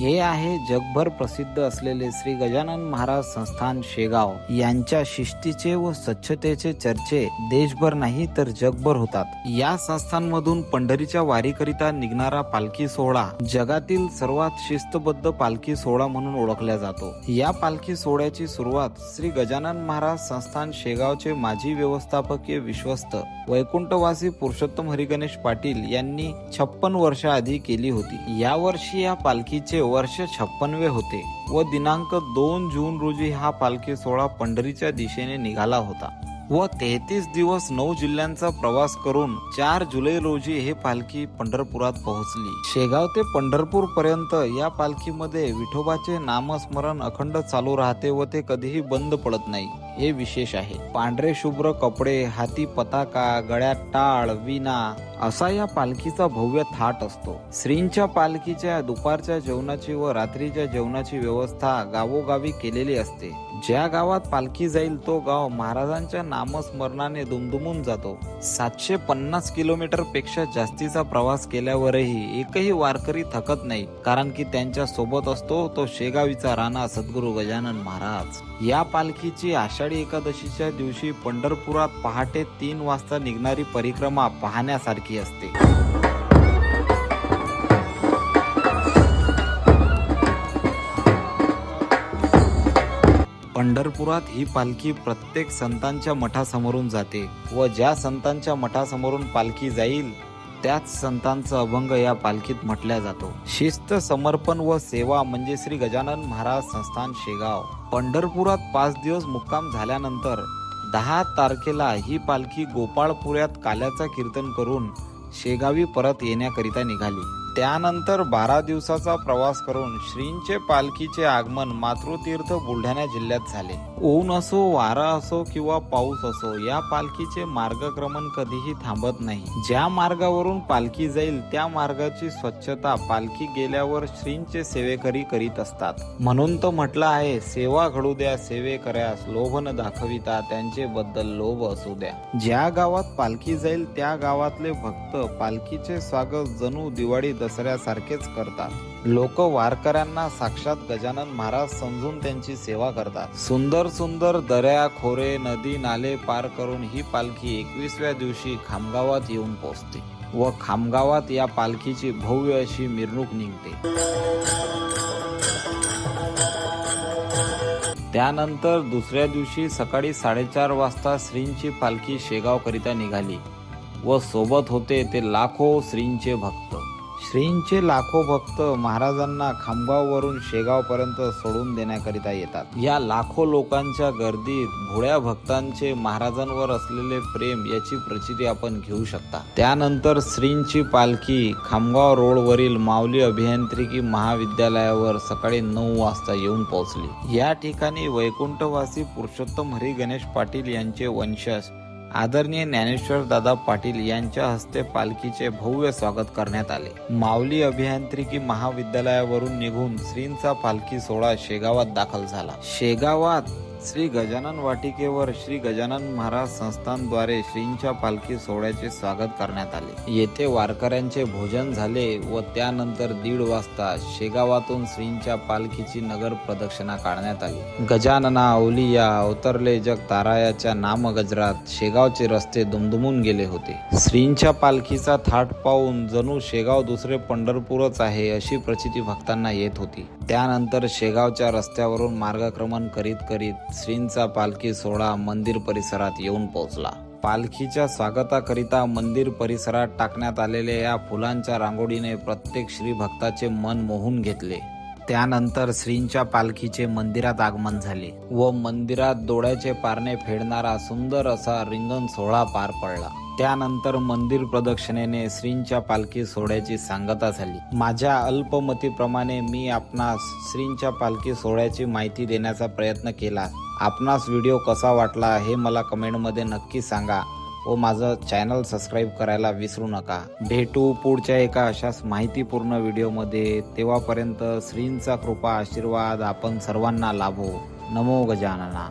हे आहे जगभर प्रसिद्ध असलेले श्री गजानन महाराज संस्थान शेगाव. यांच्या शिस्तीचे व स्वच्छतेचे चर्चे देशभर नाही तर जगभर होतात. या संस्थांमधून पंढरीच्या वारीकरिता निघणारा पालखी सोहळा जगातील सर्वात शिस्तबद्ध पालखी सोहळा म्हणून ओळखला जातो. या पालखी सोहळ्याची सुरुवात श्री गजानन महाराज संस्थान शेगावचे माजी व्यवस्थापकीय विश्वस्त वैकुंठवासी पुरुषोत्तम हरिगणेश पाटील यांनी छप्पन वर्षाआधी केली होती. यावर्षी या पालखीचे वर्ष छप्पनवे होते व दिनांक दोन जून रोजी हा पालखी सोहळा पंढरीच्या दिशेने निघाला होता व तेहतीस दिवस नऊ जिल्ह्यांचा प्रवास करून चार जुलै रोजी हे पालखी पंढरपुरात पोहोचली. शेगाव ते पंढरपूर पर्यंत या पालखीमध्ये विठोबाचे नामस्मरण अखंड चालू राहते व ते कधीही बंद पडत नाही. हे विशेष आहे. पांढरे शुभ्र कपडे हाती पताका गळ्यात टाळ विना असा या पालखीचा भव्य थाट असतो. श्रींच्या पालखीच्या दुपारच्या जेवणाची व रात्रीच्या जेवणाची व्यवस्था गावोगावी केलेली असते. ज्या गावात पालखी जाईल तो गाव महाराजांच्या नामस्मरणाने दुमदुमून जातो. सातशे पन्नास किलोमीटरपेक्षा जास्तीचा प्रवास केल्यावरही एकही वारकरी थकत नाही. कारण की त्यांच्यासोबत असतो तो शेगावीचा राणा सद्गुरू गजानन महाराज. या पालखीची आशा आषाढी एकादशीच्या दिवशी पंढरपुरात पहाटे तीन वाजता निघणारी परिक्रमा पाहण्यासारखी असते. पंढरपुरात ही पालखी प्रत्येक संतांच्या मठासमोरून जाते व ज्या संतांच्या मठासमोरून पालखी जाईल त्याच संतांचा अभंग या पालखीत म्हटल्या जातो. शिस्त समर्पण व सेवा म्हणजे श्री गजानन महाराज संस्थान शेगाव. पंढरपुरात पाच दिवस मुक्काम झाल्यानंतर दहा तारखेला ही पालखी गोपाळपुऱ्यात काल्याचा कीर्तन करून शेगावी परत येण्याकरिता निघाली. त्यानंतर बारा दिवसाचा प्रवास करून श्रींचे पालखीचे आगमन मातृतीर्थ बुलढाणा जिल्ह्यात झाले. ऊन असो वारा असो किंवा पाऊस असो या पालखीचे मार्गक्रमण कधीही थांबत नाही. ज्या मार्गावरून पालखी जाईल त्या मार्गाची स्वच्छता पालखी गेल्यावर श्रींचे सेवेकरी करीत असतात. म्हणून तो म्हटलं आहे सेवा घडू द्या सेवे कर्यास लोभ न दाखविता त्यांचे बद्दल लोभ असू द्या. ज्या गावात पालखी जाईल त्या गावातले भक्त पालखीचे स्वागत जणू दिवाळीत दसऱ्यासारखेच करतात. लोक वारकऱ्यांना साक्षात गजानन महाराज समजून त्यांची सेवा करतात. सुंदर सुंदर दऱ्या खोरे नदी नाले पार करून ही पालखी एकवीसव्या दिवशी खामगावात येऊन पोहोचते व खामगावात या पालखीची भव्य अशी मिरवणूक निघते. त्यानंतर दुसऱ्या दिवशी सकाळी साडेचार वाजता श्रींची पालखी शेगाव करिता निघाली व सोबत होते ते लाखो श्रींचे भक्त. श्रींचे लाखो भक्त महाराजांना खामगाववरून शेगावपर्यंत सोडून देण्याकरिता येतात. या लाखो लोकांच्या गर्दीत भोळ्या भक्तांचे महाराजांवर असलेले प्रेम याची प्रचिती आपण घेऊ शकता. त्यानंतर श्रींची पालखी खामगाव रोडवरील माऊली अभियांत्रिकी महाविद्यालयावर सकाळी नऊ वाजता येऊन पोहोचली. या ठिकाणी वैकुंठवासी पुरुषोत्तम हरी गणेश पाटील यांचे वंशज आदरणीय ज्ञानेश्वर दादा पाटील यांच्या हस्ते पालखीचे भव्य स्वागत करण्यात आले. माऊली अभियांत्रिकी महाविद्यालयावरून निघून श्रींचा पालखी सोहळा शेगावात दाखल झाला. शेगावात श्री गजानन वाटिकेवर श्री गजानन महाराज संस्थानद्वारे श्रींच्या पालखी सोहळ्याचे स्वागत करण्यात आले. येथे वारकऱ्यांचे भोजन झाले व त्यानंतर दीड वाजता शेगावातून श्रींच्या पालखीची नगर प्रदक्षिणा काढण्यात आली. गजानना औलिया अवतरले जग तारायाच्या नामगजरात शेगावचे रस्ते दुमदुमून गेले होते. श्रींच्या पालखीचा थाट पाहून जणू शेगाव दुसरे पंढरपूरच आहे अशी प्रचिती भक्तांना येत होती. त्यानंतर शेगावच्या रस्त्यावरून मार्गक्रमण करीत करीत श्रींचा पालखी सोहळा मंदिर परिसरात येऊन पोहोचला. पालखीच्या स्वागताकरिता मंदिर परिसरात टाकण्यात आलेल्या या फुलांच्या रांगोळीने प्रत्येक श्री भक्ताचे मन मोहून घेतले. त्यानंतर श्रींच्या पालखीचे मंदिरात आगमन झाले व मंदिरात डोळ्याचे पारणे फेडणारा सुंदर असा रिंगण सोहळा पार पडला. त्यानंतर मंदिर प्रदक्षिणेने श्रींच्या पालखी सोहळ्याची सांगता झाली. माझ्या अल्पमतीप्रमाणे मी आपणास श्रींच्या पालखी सोहळ्याची माहिती देण्याचा प्रयत्न केला. आपणास व्हिडिओ कसा वाटला हे मला कमेंटमध्ये नक्की सांगा व माझं चॅनल सबस्क्राईब करायला विसरू नका. भेटू पुढच्या एका अशाच माहितीपूर्ण व्हिडिओमध्ये. तेव्हापर्यंत श्रींचा कृपा आशीर्वाद आपण सर्वांना लाभो. नमो गजानना.